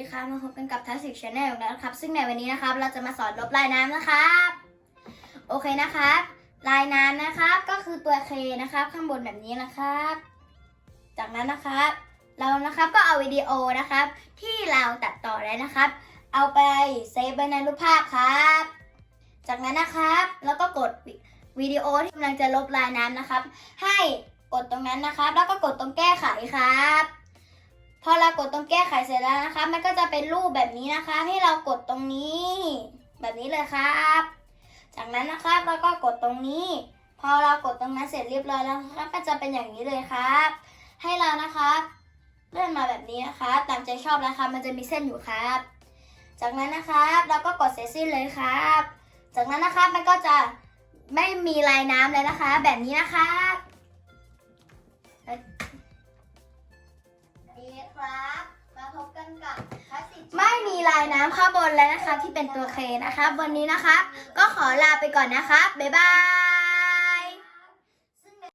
ดีค่ะมาพบกันกับทัสิกชาแนลนะครับ ซึ่งในวันนี้นะครับ เราจะมาสอนลบลายน้ำนะครับ โอเคนะครับ ลายน้ำนะครับ ก็คือตัวเคนะครับ ข้างบนแบบนี้นะครับ จากนั้นนะครับ เรานะครับก็เอาวิดีโอนะครับ ที่เราตัดต่อแล้วนะครับ เอาไปเซฟไว้ในรูปภาพครับ จากนั้นนะครับแล้วก็กดวิดีโอที่กำลังจะลบลายน้ำนะครับ ให้กดตรงนั้นนะครับ แล้วก็กดตรงแก้ไขครับ เรากดตรงแก้ไขเสร็จแล้วนะคะ มันก็จะเป็นรูปแบบนี้นะคะ ให้เรากดตรงนี้ แบบนี้เลยครับ จากนั้นนะครับเราก็กดตรงนี้ พอเรากดตรงนั้นเสร็จเรียบร้อยแล้วนะคะก็จะเป็นอย่างนี้เลยครับ ให้เรานะครับเลื่อนมาแบบนี้นะคะ ตามใจชอบนะคะ มันจะมีเส้นอยู่ครับ จากนั้นนะครับเราก็กดเสร็จสิ้นเลยครับ จากนั้นนะครับมันก็จะไม่มีลายน้ำเลยนะคะ แบบนี้นะคะ ลายน้ำข้างบนแล้วนะคะที่เป็นตัวเคนะครับวันนี้นะครับก็ขอลาไปก่อนนะครับบ๊ายบาย